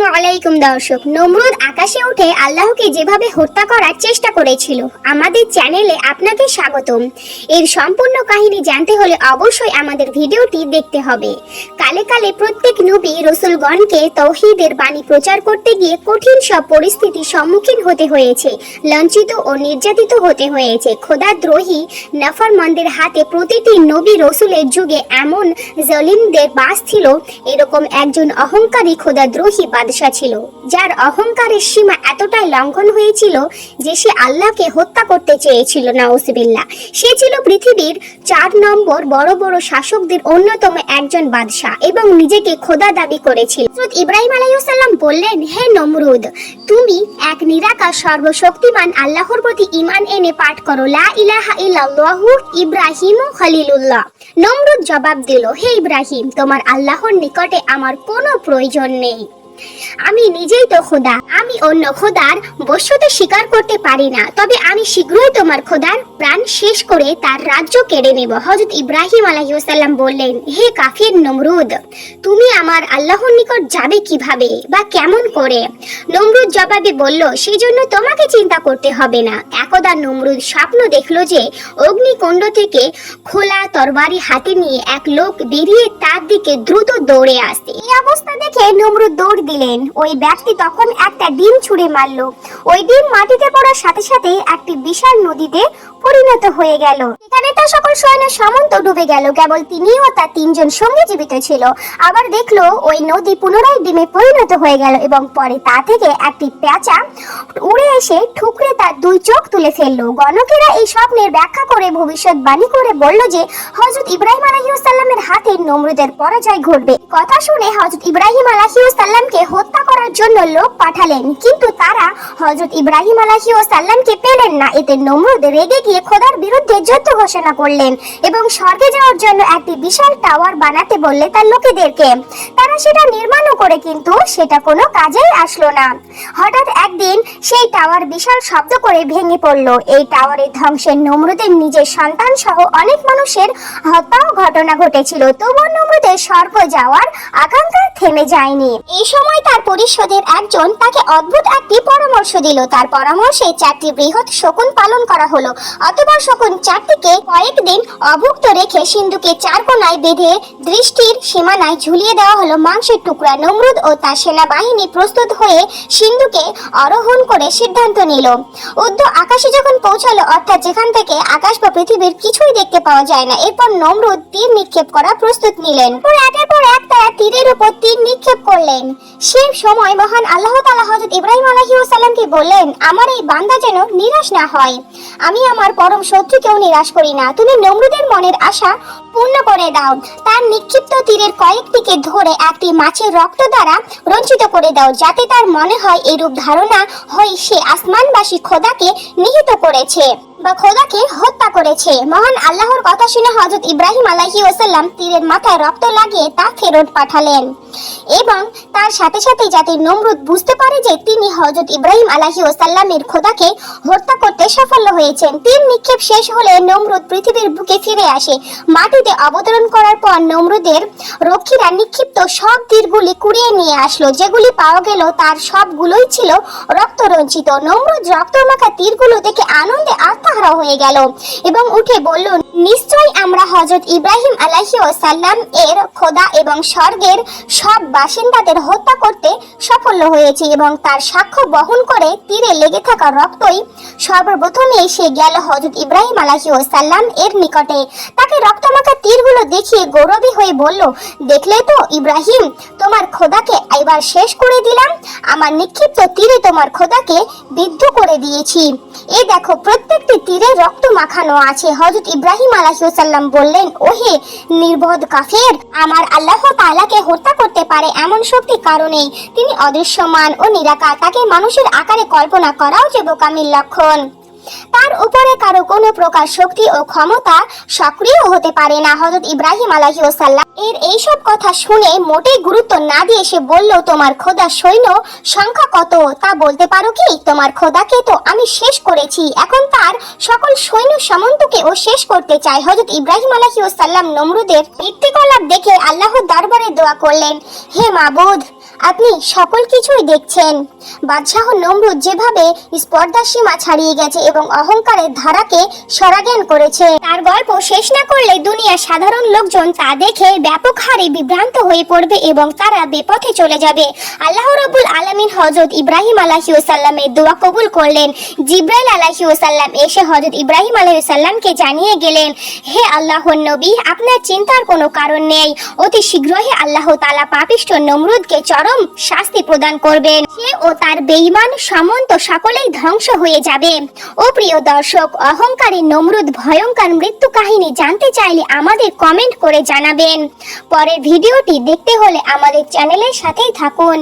আসসালামু আলাইকুম দর্শক। নমরুদ আকাশে উঠে আল্লাহকে যেভাবে হত্যা করার চেষ্টা করেছিল, আমাদের চ্যানেলে আপনাকে স্বাগতম। এর সম্পূর্ণ কাহিনী জানতে হলে অবশ্যই আমাদের ভিডিওটি দেখতে হবে। কালে কালে প্রত্যেক নবী রসুলগণকে তৌহিদের বাণী প্রচার করতে গিয়ে কঠিন সব পরিস্থিতির সম্মুখীন হতে হয়েছে লাঞ্ছিত ও নির্যাতিত হতে হয়েছে। খোদাদ্রোহী নাফরমানদের হাতে প্রতিটি নবী রসুলের যুগে এমন জলিমদের বাস ছিল, এরকম একজন অহংকারী খোদাদ্রোহী বাদশাহ ছিল, যার অহংকারের সীমা এতটাই লঙ্ঘন হয়েছিল যে সে আল্লাহকে হত্যা করতে চেয়েছিল নাউসিবিল্লা সে ছিল পৃথিবীর চার নম্বর বড় বড় শাসকদের অন্যতম একজন বাদশাহ এবং নিজেকে খোদা দাবি করেছিল। ইব্রাহিম আলাইসাল্লাম বললেন, হে নমরুদ, তুমি এক নিরাকার, সর্বশক্তিমান, আল্লাহর প্রতি ইমান এনে পাঠ করো, লা ইলাহা ইল্লাল্লাহু ইব্রাহিম খলিলুল্লাহ। নমরুদ জবাব দিল, হে ইব্রাহিম, তোমার আল্লাহর নিকটে আমার কোনো প্রয়োজন নেই। আমি নিজেই তো খোদা। আমি অন্য খোদার বস্যতে স্বীকার করতে পারি না। তবে আমি শীঘ্রই তোমার খোদার প্রাণ শেষ করে তার রাজ্য কেড়ে নেব। হজরত ইব্রাহিম আলাইসাল্লাম বললেন, হে কাফির নমরুদ, তুমি আমার আল্লাহর নিকট যাবে কীভাবে বা কেমন করে? নমরুদ জবাবে বলল, সেজন্য তোমাকে চিন্তা করতে হবে না। একদা নমরুদ স্বপ্ন দেখল যে অগ্নিকুণ্ড থেকে খোলা তরবারি হাতে নিয়ে এক লোক বেরিয়ে তার দিকে দ্রুত দৌড়ে আসছে। এই অবস্থা দেখে নমরুদ দৌড় দিলেন। ওই ব্যক্তি তখন একটা ডিম ছুঁড়ে মারলো। ওই ডিম মাটিতে পড়ার সাথে সাথে একটি বিশাল নদীতে পরিণত হয়ে গেল। সকল সামন্ত ডুবে গেল। কেবল তিনি ও তার তিনজন সঙ্গী জীবিত ছিল। আবার দেখল, ওই নদী পুনরায় ডিমে পরিণত হয়ে গেল এবং পরে তা থেকে একটি পেঁচা উড়ে এসে ঠুকরে তার দুই চোখ তুলে ফেলল। গণকেরা এই স্বপ্নের ব্যাখ্যা করে ভবিষ্যৎবাণী করে বলল যে হজরত ইব্রাহিম আলাহিউসাল্লামের হাতে নমরুদের পরাজয় ঘটবে। কথা শুনে হজরত ইব্রাহিম আলাহিউসাল্লামকে হত্যা করার জন্য লোক পাঠালেন। কিন্তু তারা হজরত ইব্রাহিম আলাহিউসাল্লামকে পেলেন না। এতে নমরুদ রেগে গিয়ে খোদার বিরুদ্ধে যুদ্ধ ঘোষণা করলেন এবং স্বর্গে যাওয়ার জন্য একটি বিশাল টাওয়ার বানাতে বললে তার লোকেদেরকে। তারা সেটা নির্মাণও করে কিন্তু সেটা কোনো কাজেই আসলো না। হঠাৎ একদিন সেই টাওয়ার বিশাল শব্দ করে ভেঙে পড়ল। এই টাওয়ারের ধ্বংসের নমরুদের নিজের সন্তান সহ অনেক মানুষের হত্যাও ঘটনা ঘটেছিল। তবুও নমরুদের স্বর্গ যাওয়ার আকাঙ্ক্ষা থেমে যায়নি। এই সময় তার পরিষদের একজন তাকে অদ্ভুত একটি পরামর্শ দিল। তার পরামর্শে চারটি বৃহৎ শকুন পালন করা হলো। অতঃপর শকুন চারটিকে কয়েকদিন অভুক্ত রেখে সিন্ধুকে চার কোনায় বেঁধে দৃষ্টির সীমানায় ঝুলিয়ে দেওয়া হলো মাংসের টুকরা নমরুদ ও তার সেনাবাহিনী প্রস্তুত হয়ে সিন্ধুকে আরোহণ করে সিদ্ধান্ত নিল। উদ্ধ আকাশে যখন পৌঁছালো, অর্থাৎ যেখান থেকে আকাশ বা পৃথিবীর কিছুই দেখতে পাওয়া যায় না, এরপর নমরুদ তীর নিক্ষেপ করা প্রস্তুত নিলেন। একের পর এক তারা তীরের উপর তীর নিক্ষেপ করলেন। সে সময় মহান আল্লাহ তাআলা হযরত ইব্রাহিম আলাইহিস সালামকে বললেন, আমার এই বান্দা যেন নিরাশ না হয়। আমি আমার পরম শত্রুকেও নিরাশ করি না। তুমি নমরুদের মনের আশা পূর্ণ করে দাও। তার নিক্ষিপ্ত তীরের কয়েকটিকে ধরে একটি মাছের রক্ত দ্বারা রঞ্জিত করে দাও, যাতে তার মনে হয় এরূপ ধারণা হয় সে আসমানবাসী খোদাকে নিহিত করেছে বা খোদাকে হত্যা করেছে। মহান আল্লাহর কথা শুনে হযরত ইব্রাহিম আলাইহি ওসাল্লাম তীরের মাথায় রক্ত লাগিয়ে তা ফেরত পাঠালেন। এবং তার সাথে সাথে যাতে নমরুদ বুঝতে পারে যে তিনি হযরত ইব্রাহিম আলাইহি ওয়াসাল্লামের খোদাকে হত্যা করতে সাফল্য হয়েছেন। তীর নিক্ষেপ শেষ হলে নমরুদ পৃথিবীর বুকে ফিরে আসে। মাটিতে অবতরণ করার পর নমরুদের রক্ষীরা নিক্ষিপ্ত সব তীরগুলি কুড়িয়ে নিয়ে আসলো। যেগুলি পাওয়া গেল তার সবগুলোই ছিল রক্তরঞ্জিত। নমরুদ রক্তমাখা তীরগুলো দেখে আনন্দে আত্মহারা হয়ে গেল এবং উঠে বলল নিশ্চয়ই আমরা হযরত ইব্রাহিম আলাইহি ওয়াসাল্লাম এর খোদা এবং স্বর্গের সব বাসিন্দাদের হত্যা করতে সফল হয়েছে এবং তার সাক্ষ্য বহন করে তীরে লেগে থাকা রক্তই সর্বপ্রথমে সে গেল হযরত ইব্রাহিম আলাইহি ওয়াসাল্লাম এর নিকটে। তাকে রক্তমাখা তীরগুলো দেখিয়ে গৌরবী হয়ে বলল, দেখলে তো ইব্রাহিম, তোমার খোদাকে এবার শেষ করে দিলাম। আমার নিক্ষিপ্ত তীরে তোমার খোদাকে বিদ্ধ করে দিয়েছি। এ দেখো, প্রত্যেকটি তীরে রক্ত মাখানো আছে। হযরত ইব্রাহিম আলাইহিসসালাম বললেন, ওহে নির্বোধ কাফের, আমার আল্লাহ তালাকে হত্যা করতে পারে এমন শক্তি কারণে তিনি অদৃশ্যমান ও নিরাকার। তাকে মানুষের আকারে কল্পনা করাও যে বোকামির লক্ষণ। তার উপরে কারও কোনো প্রকার শক্তি ও ক্ষমতা সক্রিয় হতে পারে না হজরত ইব্রাহিম আলাহিউসাল্লাম এর এইসব কথা শুনে মোটেই গুরুত্ব না দিয়ে সে বলল, তোমার খোদা সৈন্য সংখ্যা কত? তা বলতে পারো কি? তোমার খোদাকে তো আমি শেষ করেছি। এখন তার সকল সৈন্য সামন্তকে ও শেষ করতে চাই। হজরত ইব্রাহিম আলাহিউসাল্লাম নমরুদের কীর্তিকলাপ দেখে আল্লাহর দরবারে দোয়া করলেন, হে মাবুদ আপনি সকল কিছুই দেখছেন। বাদশাহ নমরুদ যেভাবে স্পর্ধা সীমা ছাড়িয়ে গেছে এবং অহংকারের ধারাকে সরাজ্ঞান করেছে, তার গল্প শেষ না করলে দুনিয়া সাধারণ লোকজন তা দেখে ব্যাপক হারে বিভ্রান্ত হয়ে পড়বে এবং তারা বেপথে চলে যাবে। আল্লাহ রবুল আলমিন হজরত ইব্রাহিম আলাহিউসাল্লামের দোয়া কবুল করলেন। জিব্রাইল আলাহিউসাল্লাম এসে হজরত ইব্রাহিম আলাহিউসাল্লামকে জানিয়ে গেলেন, হে আল্লাহর নবী, আপনার চিন্তার কোনো কারণ নেই। অতি শীঘ্রই আল্লাহ তালা পাপিষ্ঠ নমরুদকে চরম শাস্তি প্রদান করবেন। সে ও তার বেইমান সামন্ত সকলেই ধ্বংস হয়ে যাবে। ও প্রিয় দর্শক, অহংকারী নমরুদ ভয়ঙ্কর মৃত্যু কাহিনী জানতে চাইলে আমাদের কমেন্ট করে জানাবেন। পরের ভিডিওটি দেখতে হলে আমাদের চ্যানেলের সাথেই থাকুন।